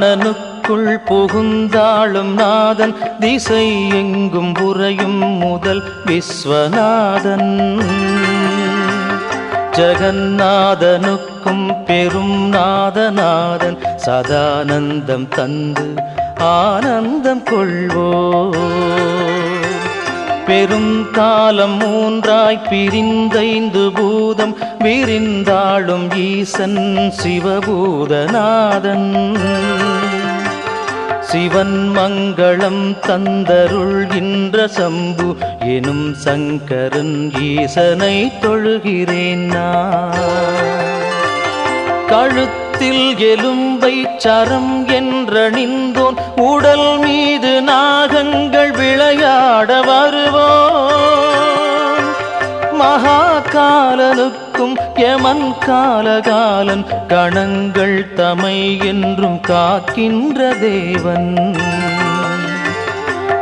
பிராணனுக்குள் புகுந்தாளும் நாதன் திசை எங்கும் உறையும் முதல் விஸ்வநாதன். ஜகநாதனுக்கும் பெரும் நாதநாதன் சதானந்தம் தந்து ஆனந்தம் கொள்வோ பெரும் காலம் மூன்றாய் பிரிந்தைந்து பூதம் விரிந்தாளும் ஈசன் சிவபூதநாதன். சிவன் மங்களம் தந்தருள்கின்ற சம்பு எனும் சங்கரன் ஈசனை தொழுகிறேன் கழுத்தில் எலும்பை சரம் என்றணிந்தோன் உடல் மீது நாகங்கள் பாட வருவோம். மகாகாலனுக்கும் எமன் காலகாலன் கணங்கள் தமை என்றும் காக்கின்ற தேவன்.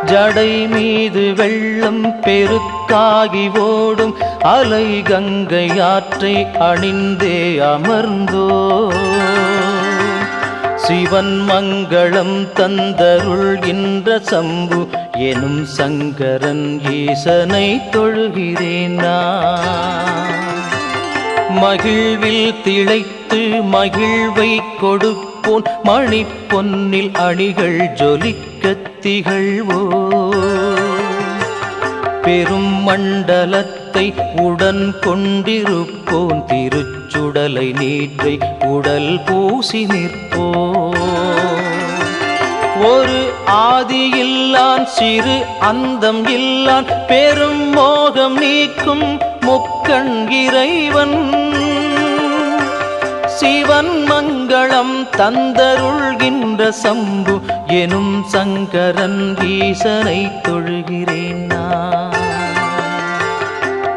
ஜடை மீது வெள்ளம் பெருக்காகி ஓடும் அலை கங்கை ஆற்றை அணிந்தே அமர்ந்தோ சிவன் மங்களம் தந்தருள் என்ற சம்பு எனும் சங்கரன் ஈசனை தொழுகிறேன் மகிழ்வில் திளைத்து மகிழ்வை கொடுப்போன் மணி பொன்னில் அணிகள் ஜொலிக்கத் திகழ்வோ பெரும் மண்டலத் மண்டலத்தை உடன் கொண்டிருப்போன். திருச்சுடலை நீற்றை உடல் பூசி நிற்போ ஒரு ஆதி இல்லான் சிறு அந்தம் இல்லான். பெரும் மோகம் நீக்கும் முக்கண் இறைவன். சிவன் மங்களம் தந்தருள்கின்ற சம்பு. எனும் சங்கரன் ஈசனை தொழுகிறேன் நான்.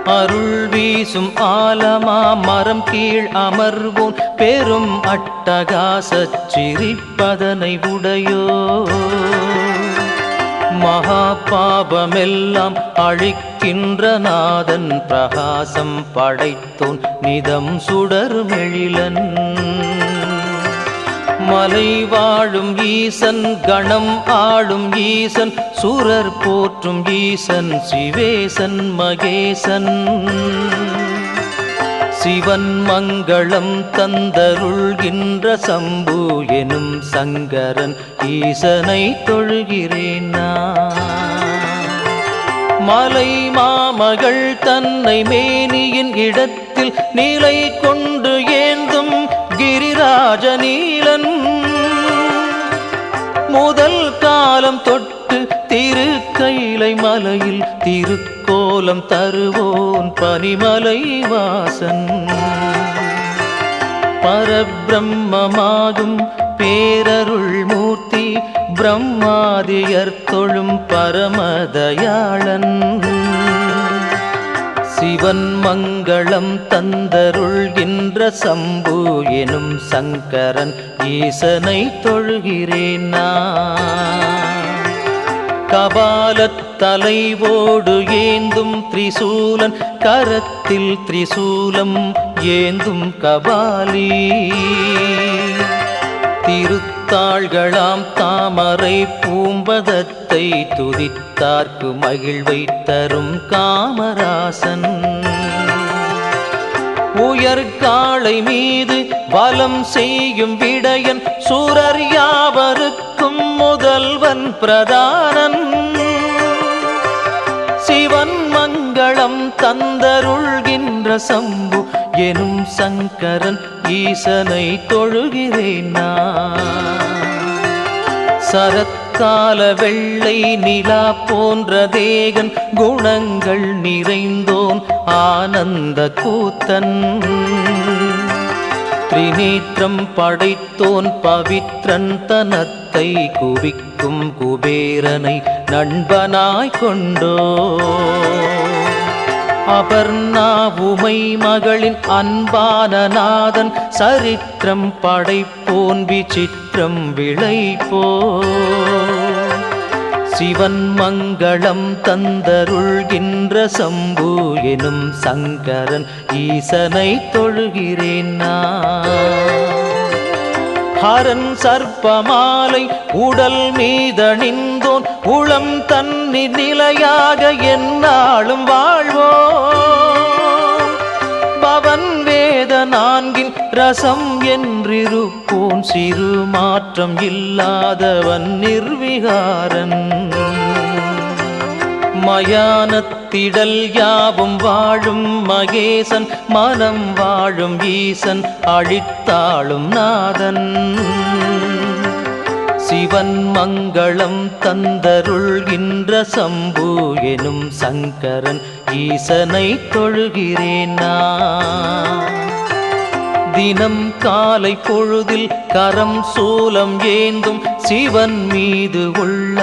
அருள் வீசும் ஆலமா மரம் கீழ் அமர்வோம் பெரும் அட்டகாசச் சிரிப்பதனை உடையோ. மகா பாபமெல்லாம் அழிக்கின்ற நாதன் பிரகாசம் படைத்தோன். நிதம் சுடர்மெழிலன் மலை வாழும் ஈசன் கணம் ஆளும் ஈசன் சுரர் போற்றும் ஈசன் சிவேசன் மகேசன். சிவன் மங்களம் தந்தருள்கின்ற சம்பு எனும் சங்கரன் ஈசனை தொழுகிறேன் மலை மாமகள் தன்னை மேனியின் இடத்தில் நிலை கொண்டு ஏந்தும் கிரிராஜ முதல் காலம் தொட்டு திருக்கைலை மலையில் திருக்கோலம் தருவோன் பனிமலை வாசன். பரபிரம்மமாகும் பேரருள் மூர்த்தி பிரம்மாதியர் தொழும் பரமதயாளன் சிவன் மங்களம் தந்தருள்கின்ற சம்பு எனும் சங்கரன் ஈசனை தொழுகிறேன் நான். கபாலத் தலைவோடு ஏந்தும் திரிசூலன் கரத்தில் திரிசூலம் ஏந்தும் கபாலி. தாள்களாம் தாமரை பூம்பதத்தை துதித்தார்க்கு மகிழ்வை தரும் காமராசன். உயர்காளை மீது வலம் செய்யும் விடயன் சூரர் யாவருக்கும் முதல்வன் பிரதானன். சிவன் மங்களம் தந்தருள்கின்ற சம்பு எனும் சங்கரன் ஈசனை தொழுகிறேன் நான். சரத்கால வெள்ளை நிலா போன்ற தேகன் குணங்கள் நிறைந்தோன் ஆனந்த கூத்தன். திரிநேற்றம் படைத்தோன் பவித்ரன் தனத்தை குவிக்கும் குபேரனை நண்பனாய் கொண்டோ அபர்ணா உமை மகளின் அன்பான நாதன் சரித்திரம் படைப்போன் விசித்திரம் விளைப்போ சிவன் மங்களம் தந்தருள்கின்ற சம்பு எனும் சங்கரன் ஈசனை தொழுகிறேன் நான். ஹரன் சர்ப்பமாலை உடல் மீதணிந்தோன் உளம் தன்னி நிலையாக என்னாலும் வாழ்வோ பவன் வேத நான்கின் ரசம் என்றிருப்போன் சிறு மாற்றம் இல்லாதவன் நிர்விகாரன். மயானத்திடல் யாவும் வாழும் மகேசன் மனம் வாழும் ஈசன் அழித்தாளும் நாதன். சிவன் மங்களம் தந்தருள்கின்ற சம்பு எனும் சங்கரன் ஈசனை தொழுகிறேன் நான். தினம் காலை பொழுதில் கரம் சூலம் ஏந்தும் சிவன் மீது உள்ள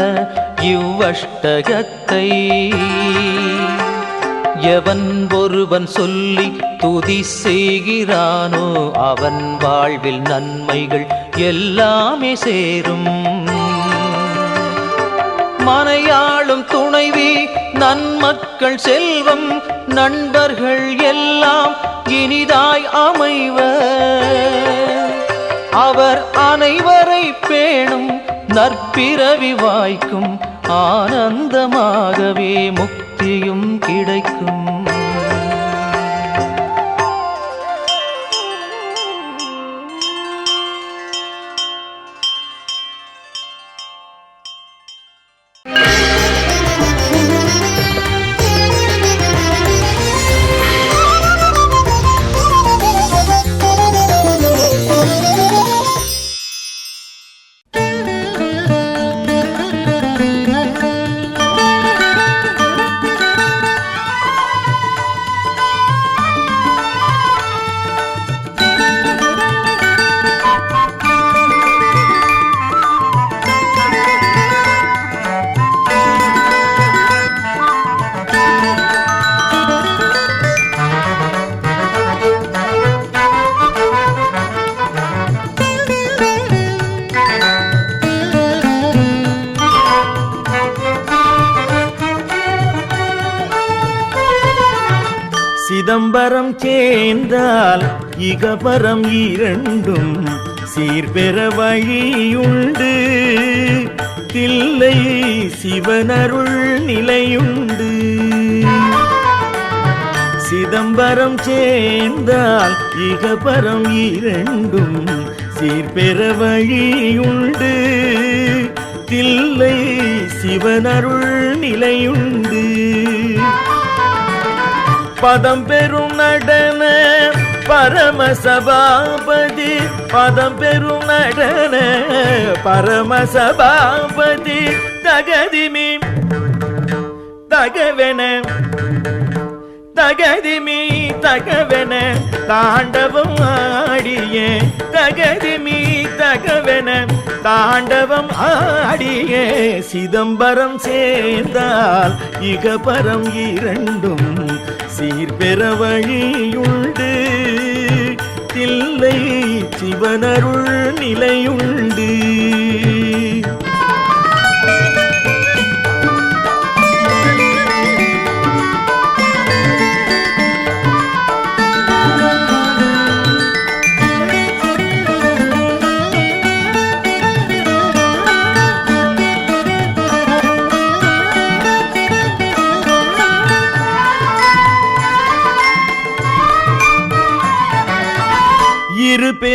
இவ்வஷ்டகத்தை எவன் ஒருவன் சொல்லி துதி செய்கிறானோ அவன் வாழ்வில் நன்மைகள் எல்லாமே சேரும். மனையாளும் துணைவி நன்மக்கள் செல்வம் நண்பர்கள் எல்லாம் இனிதாய் அமைவர். அவர் அனைவரை பேணும் நற்பிறவி வாய்க்கும் ஆனந்தமாகவே முக்தியும் கிடைக்கும். இகபரம் இரண்டும் சீர்பெற வழியுண்டு. தில்லை சிவனருள் நிலையுண்டு. சிதம்பரம் சேர்ந்தால் இகபரம் இரண்டும் சீர்பெற வழியுண்டு. தில்லை சிவனருள் நிலையுண்டு. பதம் பெறும் நடன பரம சபாபதி பதம் பெறும் நடன பரம பரமசபாபதி தகதிமி தகவென தகதிமி தகவென தாண்டவம் ஆடிய. தகதிமி தகவென தாண்டவம் ஆடிய. சிதம்பரம் சேர்ந்தால் இகபரம் இரண்டும் சீர்பெற வழியுண்டு. தில்லை சிவனருள் நிலையுண்டு.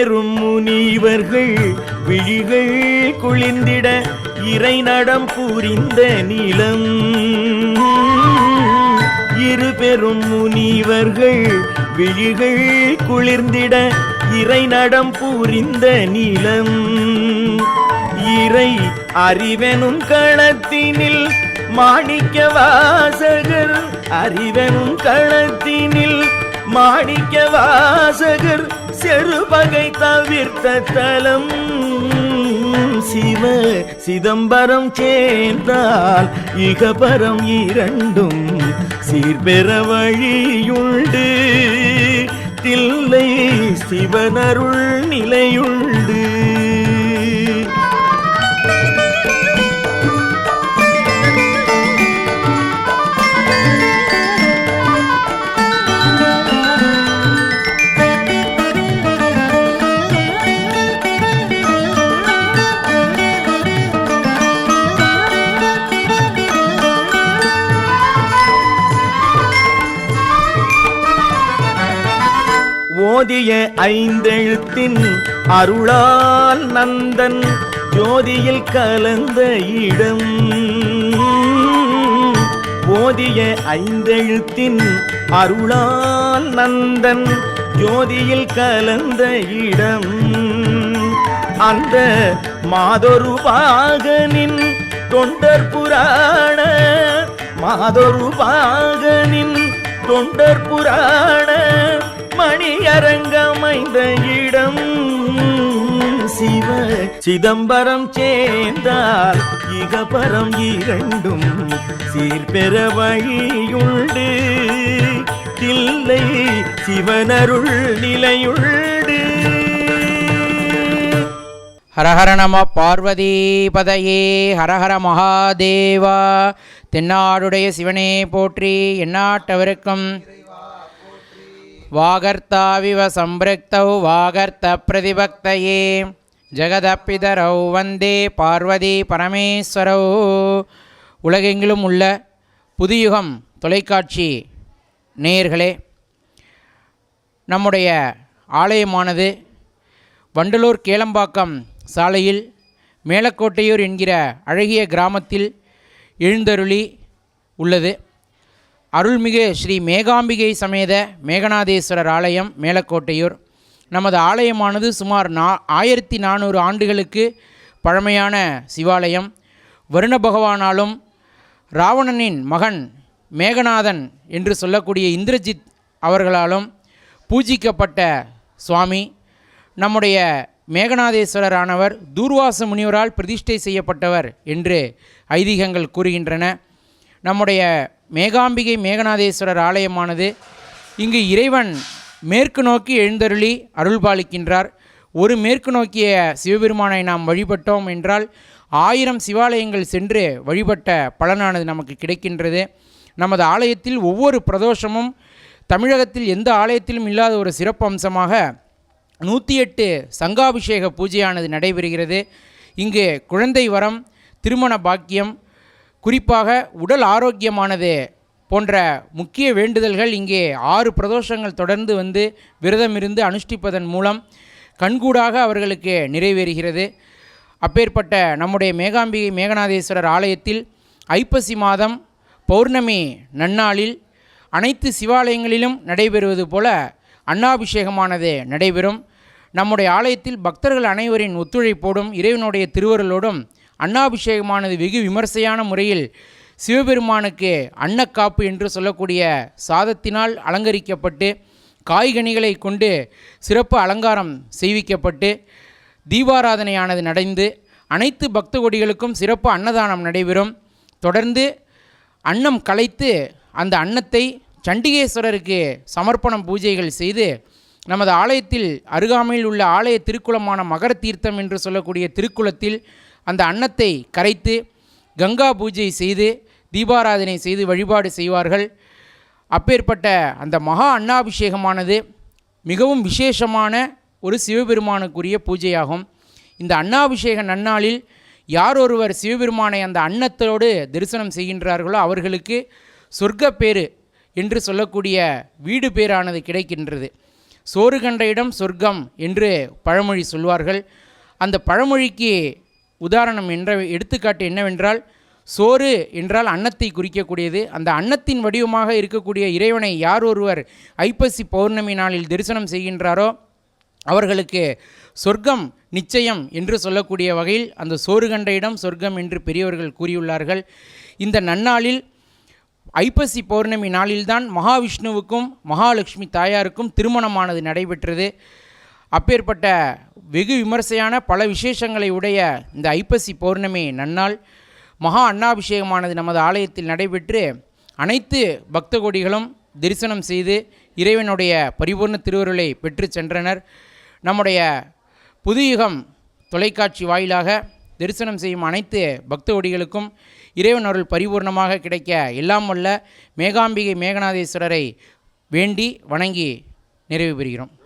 பெரும் முனிவர்கள் விழிகள் குளிர்ந்திட இறை நடம் புரிந்த நிலம். இரு பெரும் முனிவர்கள் விழிகள் குளிர்ந்திட இறை நடம் புரிந்த நிலம். இறை அறிவெனும் களத்தினில் மாணிக்க வாசகர் அறிவெனும் களத்தினில் மாணிக்க வாசகர் செருபகை தவிர்த்த தலம். சிவ சிதம்பரம் சேர்ந்தால் இகபரம் இரண்டும் சீர்பெற வழியுண்டு. தில்லை சிவனருள் நிலையுண்டு ஐந்தெழுத்தின் அருளால் நந்தன் ஜோதியில் கலந்த இடம். ஓதிய ஐந்தெழுத்தின் அருளால் நந்தன் ஜோதியில் கலந்த இடம். அந்த மாதொரு பாகனின் தொண்டர் புராண மாதொரு பாகனின் தொண்டர் புராண மணி அரங்கமைந்த இடம் சிவ சிதம்பரம் சேர்ந்தால் இகபரம் இரண்டும் சீர்பெற வழியுண்டு. தில்லை சிவனருள் நிலையுண்டு. ஹரஹர நம பார்வதிபதையே ஹரஹர மகாதேவா. தென்னாடுடைய சிவனே போற்றி எண்ணாட்டவருக்கும் வாகர்த்தாவிவ சம்பிருக்தௌ வாகர்த்த பிரதிபக்தையே. ஜெகதப்பிதரௌ வந்தே பார்வதி பரமேஸ்வரௌ. உலகெங்கிலும் உள்ள புதியுகம் தொலைக்காட்சி நேயர்களே நம்முடைய ஆலயமானது வண்டலூர் கேளம்பாக்கம் சாலையில் மேலக்கோட்டையூர் என்கிற அழகிய கிராமத்தில் எழுந்தருளி உள்ளது. அருள்மிகு ஸ்ரீ மேகாம்பிகை சமேத மேகநாதேஸ்வரர் ஆலயம் மேலக்கோட்டையூர். நமது ஆலயமானது சுமார் நா ஆயிரத்தி நானூறு ஆண்டுகளுக்கு பழமையான சிவாலயம். வருண பகவானாலும் ராவணனின் மகன் மேகநாதன் என்று சொல்லக்கூடிய இந்திரஜித் அவர்களாலும் பூஜிக்கப்பட்ட சுவாமி. நம்முடைய மேகநாதேஸ்வரரானவர் தூர்வாச முனிவரால் பிரதிஷ்டை செய்யப்பட்டவர் என்று ஐதீகங்கள் கூறுகின்றன. நம்முடைய மேகாம்பிகை மேகநாதேஸ்வரர் ஆலயமானது இங்கு இறைவன் மேற்கு நோக்கி எழுந்தருளி அருள்பாலிக்கின்றார். ஒரு மேற்கு நோக்கிய சிவபெருமானை நாம் வழிபட்டோம் என்றால் ஆயிரம் சிவாலயங்கள் சென்று வழிபட்ட பலனானது நமக்கு கிடைக்கின்றது. நமது ஆலயத்தில் ஒவ்வொரு பிரதோஷமும் தமிழகத்தில் எந்த ஆலயத்திலும் இல்லாத ஒரு சிறப்பு அம்சமாக நூற்றி எட்டு சங்காபிஷேக பூஜையானது நடைபெறுகிறது. இங்கு குழந்தை வரம் திருமண பாக்கியம் குறிப்பாக உடல் ஆரோக்கியமானது போன்ற முக்கிய வேண்டுதல்கள் இங்கே ஆறு பிரதோஷங்கள் தொடர்ந்து வந்து விரதம் இருந்து அனுஷ்டிப்பதன் மூலம் கண்கூடாக அவர்களுக்கு நிறைவேறுகிறது. அப்பேற்பட்ட நம்முடைய மேகாம்பிகை மேகநாதேஸ்வரர் ஆலயத்தில் ஐப்பசி மாதம் பௌர்ணமி நன்னாளில் அனைத்து சிவாலயங்களிலும் நடைபெறுவது போல அன்னாபிஷேகமானது நடைபெறும். நம்முடைய ஆலயத்தில் பக்தர்கள் அனைவரின் ஒத்துழைப்போடும் இறைவனுடைய திருவருளோடும் அன்னாபிஷேகமானது வெகு விமர்சையான முறையில் சிவபெருமானுக்கு அன்னக்காப்பு என்று சொல்லக்கூடிய சாதத்தினால் அலங்கரிக்கப்பட்டு காய்கனிகளை கொண்டு சிறப்பு அலங்காரம் செய்விக்கப்பட்டு தீபாராதனையானது நடந்து அனைத்து பக்த கொடிகளுக்கும் சிறப்பு அன்னதானம் நடைபெறும். தொடர்ந்து அன்னம் கலைத்து அந்த அன்னத்தை சண்டிகேஸ்வரருக்கு சமர்ப்பணம் பூஜைகள் செய்து நமது ஆலயத்தில் அருகாமையில் உள்ள ஆலய திருக்குளமான மகர தீர்த்தம் என்று சொல்லக்கூடிய திருக்குளத்தில் அந்த அன்னத்தை கரைத்து கங்கா பூஜை செய்து தீபாராதனை செய்து வழிபாடு செய்வார்கள். அப்பேற்பட்ட அந்த மகா அன்னாபிஷேகமானது மிகவும் விசேஷமான ஒரு சிவபெருமானுக்குரிய பூஜையாகும். இந்த அன்னாபிஷேக நன்னாளில் யார் ஒருவர் சிவபெருமானை அந்த அன்னத்தோடு தரிசனம் செய்கின்றார்களோ அவர்களுக்கு சொர்க்கப்பேறு என்று சொல்லக்கூடிய வீடு பேரானது கிடைக்கின்றது. சோறு கண்ட இடம் சொர்க்கம் என்று பழமொழி சொல்வார்கள். அந்த பழமொழிக்கு உதாரணம் என்ற எடுத்துக்காட்டு என்னவென்றால் சோறு என்றால் அன்னத்தை குறிக்கக்கூடியது. அந்த அன்னத்தின் வடிவமாக இருக்கக்கூடிய இறைவனை யார் ஒருவர் ஐப்பசி பௌர்ணமி நாளில் தரிசனம் செய்கின்றாரோ அவர்களுக்கு சொர்க்கம் நிச்சயம் என்று சொல்லக்கூடிய வகையில் அந்த சோறு கண்ட இடம் சொர்க்கம் என்று பெரியவர்கள் கூறியுள்ளார்கள். இந்த நன்னாளில் ஐப்பசி பௌர்ணமி நாளில்தான் மகாவிஷ்ணுவுக்கும் மகாலட்சுமி தாயாருக்கும் திருமணமானது நடைபெற்றது. அப்பேற்பட்ட வெகு விமர்சையான பல விசேஷங்களை உடைய இந்த ஐப்பசி பௌர்ணமி நன்னாள் மகா அண்ணாபிஷேகமானது நமது ஆலயத்தில் நடைபெற்று அனைத்து பக்த கோடிகளும் தரிசனம் செய்து இறைவனுடைய பரிபூர்ண திருவருளை பெற்று சென்றனர். நம்முடைய புதுயுகம் தொலைக்காட்சி வாயிலாக தரிசனம் செய்யும் அனைத்து பக்த கொடிகளுக்கும் இறைவன் அருள் பரிபூர்ணமாக கிடைக்க எல்லாம் வல்ல மேகாம்பிகை மேகநாதேஸ்வரரை வேண்டி வணங்கி நிறைவு பெறுகிறோம்.